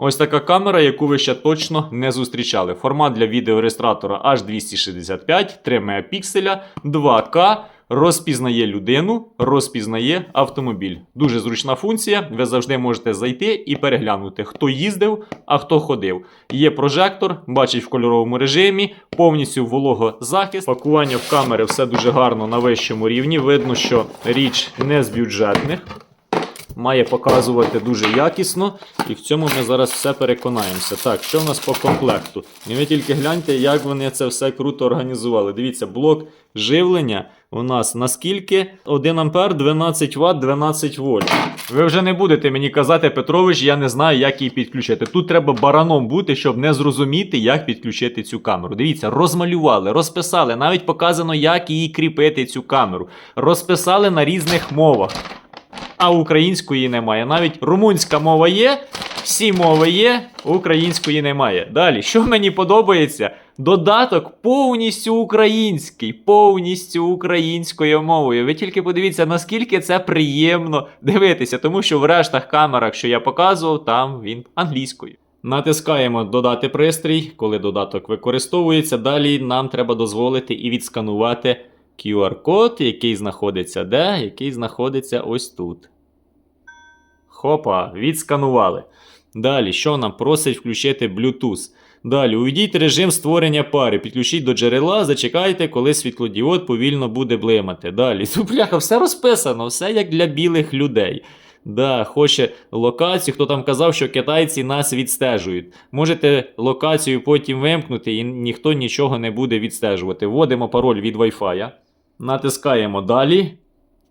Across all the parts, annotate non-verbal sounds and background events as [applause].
Ось така камера, яку ви ще точно не зустрічали. Формат для відеореєстратора H265, 3 мегапікселя, 2К. Розпізнає людину, розпізнає автомобіль. Дуже зручна функція. Ви завжди можете зайти і переглянути, хто їздив, а хто ходив. Є прожектор, бачить в кольоровому режимі, повністю вологозахист. Пакування в камери все дуже гарно на вищому рівні. Видно, що річ не з бюджетних. Має показувати дуже якісно, і в цьому ми зараз все переконаємося. Так, що в нас по комплекту? І ви тільки гляньте, як вони це все круто організували. Дивіться, блок живлення у нас наскільки 1 ампер, 12 Вт, 12 вольт. Ви вже не будете мені казати, Петрович, я не знаю, як її підключити. Тут треба бараном бути, щоб не зрозуміти, як підключити цю камеру. Дивіться, розмалювали, розписали, навіть показано, як її кріпити, цю камеру. Розписали на різних мовах а української немає. Навіть румунська мова є, всі мови є, української немає. Далі, що мені подобається? Додаток повністю український, повністю українською мовою. Ви тільки подивіться, наскільки це приємно дивитися, тому що в рештах камерах, що я показував, там він англійською. Натискаємо додати пристрій, коли додаток використовується. Далі нам треба дозволити і відсканувати QR-код, який знаходиться де, який знаходиться ось тут. Хопа, відсканували. Далі, що нам просить включити Bluetooth? Далі, увійдіть режим створення пари, підключіть до джерела, зачекайте, коли світлодіод повільно буде блимати. Далі, ну [laughs] бляха, все розписано, все як для білих людей. Да, хоче локацію. Хто там казав, що китайці нас відстежують. Можете локацію потім вимкнути, і ніхто нічого не буде відстежувати. Вводимо пароль від Wi-Fi. Натискаємо далі.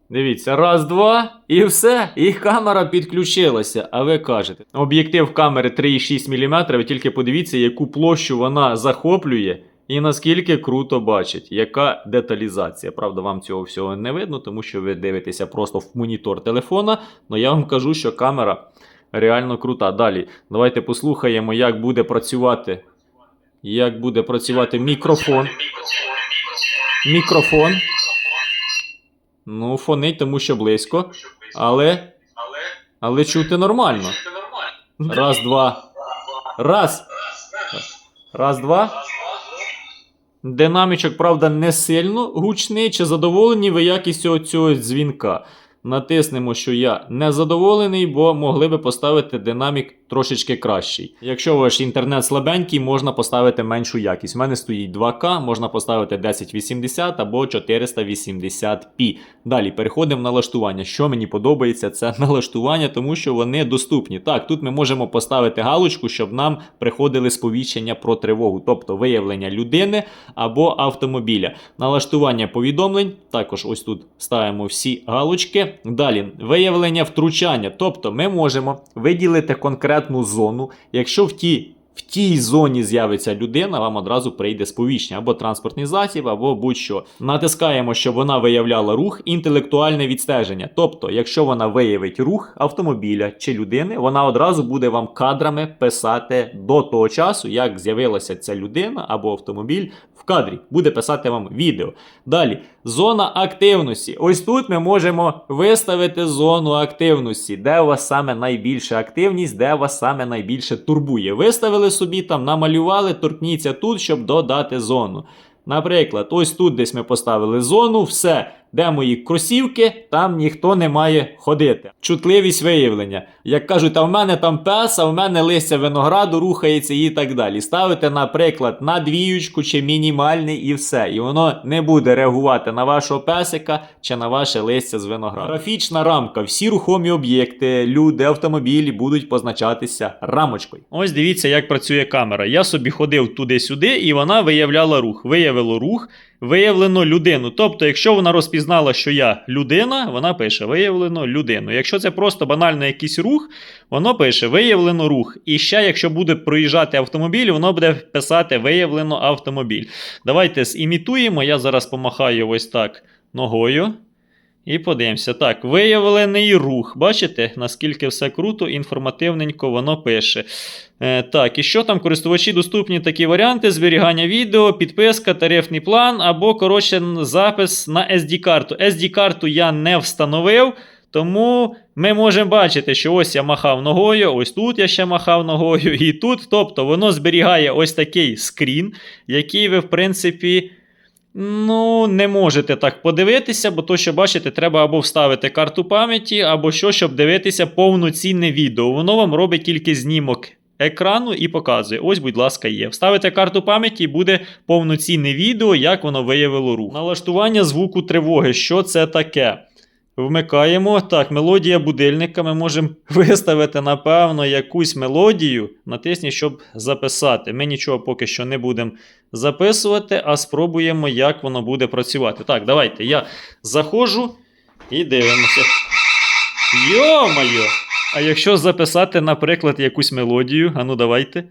Дивіться, раз, два, і все. І камера підключилася. А ви кажете, об'єктив камери 3,6 мм, ви тільки подивіться, яку площу вона захоплює, і наскільки круто бачить, яка деталізація. Правда, вам цього всього не видно, тому що ви дивитеся просто в монітор телефона. Але я вам кажу, що камера реально крута. Далі, давайте послухаємо, як буде працювати. Як буде працювати мікрофон. Мікрофон. Ну, фонить, тому що близько. Але. Але чути нормально. Раз, два. Раз. Раз, два. Динамічок, правда, не сильно гучний. Чи задоволені ви якістю цього дзвінка? Натиснемо, що я не задоволений, бо могли би поставити динамік трошечки кращий. Якщо ваш інтернет слабенький, можна поставити меншу якість. У мене стоїть 2К, можна поставити 1080 або 480p. Далі переходимо в налаштування. Що мені подобається, це [laughs] налаштування, тому що вони доступні. Так, тут ми можемо поставити галочку, щоб нам приходили сповіщення про тривогу, тобто виявлення людини або автомобіля. Налаштування повідомлень. Також ось тут ставимо всі галочки. Далі виявлення втручання. Тобто ми можемо виділити конкретну зону, якщо в тій. В тій зоні з'явиться людина, вам одразу прийде сповіщення або транспортний засіб, або будь-що. Натискаємо, щоб вона виявляла рух, інтелектуальне відстеження. Тобто, якщо вона виявить рух автомобіля чи людини, вона одразу буде вам кадрами писати до того часу, як з'явилася ця людина або автомобіль в кадрі. Буде писати вам відео. Далі, зона активності. Ось тут ми можемо виставити зону активності, де у вас саме найбільша активність, де вас саме найбільше турбує. Виставили собі там, намалювали, торкніться тут, щоб додати зону. Наприклад, ось тут десь ми поставили зону, все, де мої кросівки, там ніхто не має ходити. Чутливість виявлення. Як кажуть, а в мене там пес, а в мене листя винограду рухається і так далі. Ставите, наприклад, на двіючку чи мінімальний і все. І воно не буде реагувати на вашого песика чи на ваше листя з винограду. Графічна рамка. Всі рухомі об'єкти, люди, автомобілі будуть позначатися рамочкою. Ось дивіться, як працює камера. Я собі ходив туди-сюди, і вона виявляла рух. Виявило рух. Виявлено людину. Тобто, якщо вона розпізнала, що я людина, вона пише виявлено людину. Якщо це просто банально якийсь рух, воно пише виявлено рух. І ще, якщо буде проїжджати автомобіль, воно буде писати виявлено автомобіль. Давайте зімітуємо. Я зараз помахаю ось так ногою. І подивимося. Так, виявлений рух. Бачите, наскільки все круто, інформативненько воно пише. Е, так, і що там? Користувачі доступні такі варіанти: зберігання відео, підписка, тарифний план або, коротше, запис на SD-карту. SD-карту я не встановив. Тому ми можемо бачити, що ось я махав ногою, ось тут я ще махав ногою, і тут. Тобто воно зберігає ось такий скрін, який ви, в принципі, ну, не можете так подивитися, бо то, що бачите, треба або вставити карту пам'яті, або що, щоб дивитися повноцінне відео. Воно вам робить тільки знімок екрану і показує. Ось, будь ласка, є. Вставите карту пам'яті і буде повноцінне відео, як воно виявило рух. Налаштування звуку тривоги. Що це таке? Вмикаємо. Так, мелодія будильника. Ми можемо [laughs] виставити, напевно, якусь мелодію. Натисніть, щоб записати. Ми нічого поки що не будемо записувати, а спробуємо, як воно буде працювати. Так, давайте. Я заходжу і дивимося. Йо-моє! А якщо записати, наприклад, якусь мелодію, а ну давайте.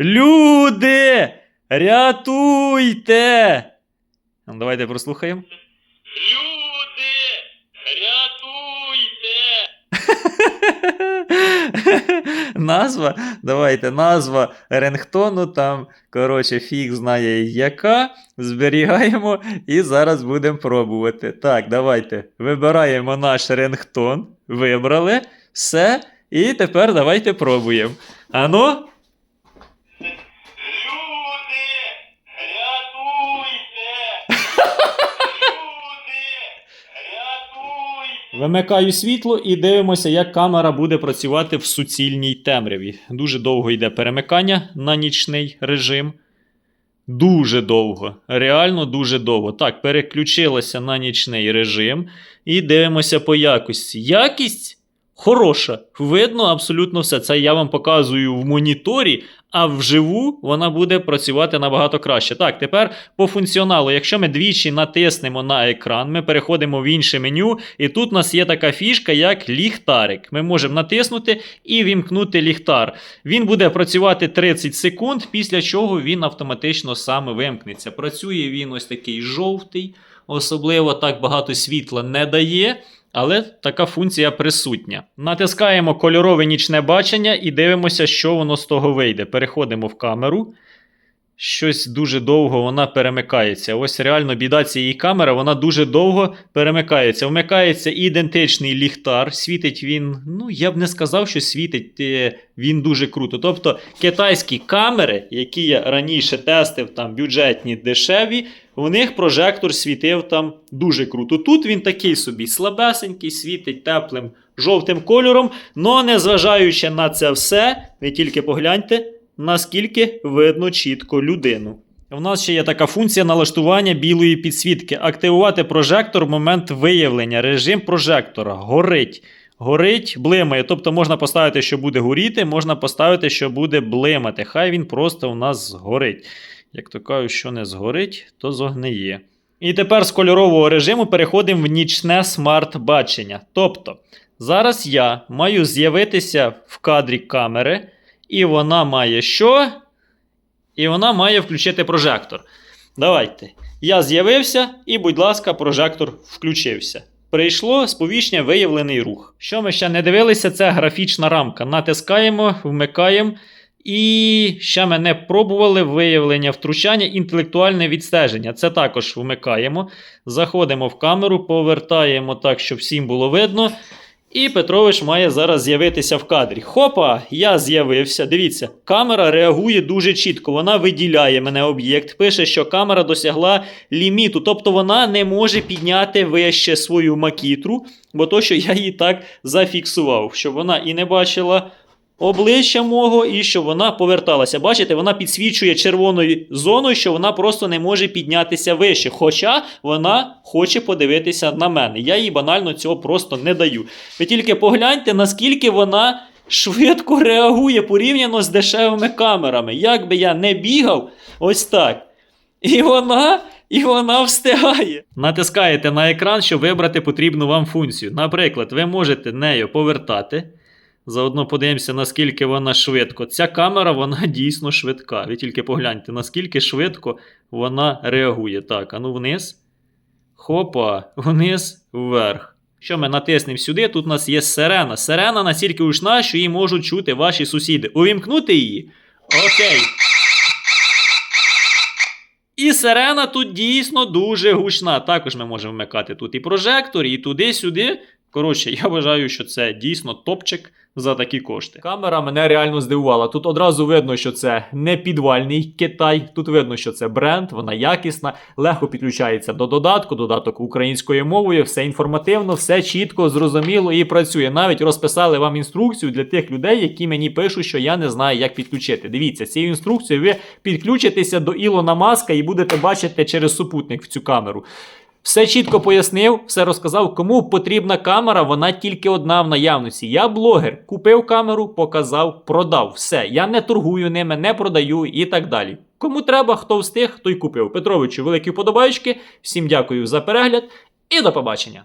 Люди! Рятуйте! Ну, Давайте прослухаємо. Люди! [laughs] назва, давайте, назва рингтону там, коротше, фіг знає яка. Зберігаємо і зараз будемо пробувати. Так, давайте. Вибираємо наш рингтон. Вибрали. Все. І тепер давайте пробуємо. Ану. Люди, рятуйте! Люди, рятуйте! Вимикаю світло і дивимося, як камера буде працювати в суцільній темряві. Дуже довго йде перемикання на нічний режим. Дуже довго. Реально дуже довго. Так, переключилася на нічний режим і дивимося по якості. Якість хороша. Видно абсолютно все. Це я вам показую в моніторі, а вживу вона буде працювати набагато краще. Так, тепер по функціоналу. Якщо ми двічі натиснемо на екран, ми переходимо в інше меню, і тут у нас є така фішка, як ліхтарик. Ми можемо натиснути і вімкнути ліхтар. Він буде працювати 30 секунд, після чого він автоматично сам вимкнеться. Працює він ось такий жовтий, особливо так багато світла не дає. Але така функція присутня. Натискаємо кольорове нічне бачення і дивимося, що воно з того вийде. Переходимо в камеру. Щось дуже довго вона перемикається. Ось реально біда цієї камери, вона дуже довго перемикається. Вмикається ідентичний ліхтар. Світить він, ну я б не сказав, що світить е, він дуже круто. Тобто китайські камери, які я раніше тестив, там бюджетні, дешеві, в них прожектор світив там дуже круто. Тут він такий собі слабесенький, світить теплим жовтим кольором. Но незважаючи на це все, ви тільки погляньте, наскільки видно чітко людину. У нас ще є така функція налаштування білої підсвітки. Активувати прожектор в момент виявлення. Режим прожектора горить. Горить, блимає. Тобто можна поставити, що буде горіти, можна поставити, що буде блимати. Хай він просто у нас згорить. Як то кажуть, що не згорить, то зогниє. І тепер з кольорового режиму переходимо в нічне смарт-бачення. Тобто, зараз я маю з'явитися в кадрі камери, і вона має що? І вона має включити прожектор. Давайте. Я з'явився, і, будь ласка, прожектор включився. Прийшло сповіщення виявлений рух. Що ми ще не дивилися, це графічна рамка. Натискаємо, вмикаємо. І ще ми не пробували виявлення втручання, інтелектуальне відстеження. Це також вмикаємо. Заходимо в камеру, повертаємо так, щоб всім було видно. І Петрович має зараз з'явитися в кадрі. Хопа, я з'явився. Дивіться, камера реагує дуже чітко. Вона виділяє мене об'єкт. Пише, що камера досягла ліміту. Тобто вона не може підняти вище свою макітру, бо то, що я її так зафіксував, щоб вона і не бачила обличчя мого, і щоб вона поверталася. Бачите, вона підсвічує червоною зоною, що вона просто не може піднятися вище. Хоча вона хоче подивитися на мене. Я їй банально цього просто не даю. Ви тільки погляньте, наскільки вона швидко реагує порівняно з дешевими камерами. Як би я не бігав, ось так. І вона. І вона встигає. Натискаєте на екран, щоб вибрати потрібну вам функцію. Наприклад, ви можете нею повертати. Заодно подивимося, наскільки вона швидко. Ця камера вона [laughs] дійсно швидка. Ви тільки погляньте, наскільки швидко вона реагує. Так, а ну вниз. Хопа, вниз, вверх. Що ми натиснемо сюди, тут у нас є сирена. Сирена настільки гучна, що її можуть чути ваші сусіди. Увімкнути її? Окей. І сирена тут дійсно дуже гучна. Також ми можемо вмикати тут і прожектор, і туди-сюди. Коротше, я вважаю, що це дійсно топчик за такі кошти. Камера мене реально здивувала. Тут одразу видно, що це не підвальний Китай. Тут видно, що це бренд, вона якісна, легко підключається до додатку, додаток українською мовою, все інформативно, все чітко, зрозуміло і працює. Навіть розписали вам інструкцію для тих людей, які мені пишуть, що я не знаю, як підключити. Дивіться, цією інструкцією ви підключитеся до Ілона Маска і будете бачити через супутник в цю камеру. Все чітко пояснив, все розказав, кому потрібна камера, вона тільки одна в наявності. Я блогер, купив камеру, показав, продав. Все. Я не торгую ними, не продаю і так далі. Кому треба, хто встиг, той купив. Петровичу, великі вподобайки. Всім дякую за перегляд і до побачення.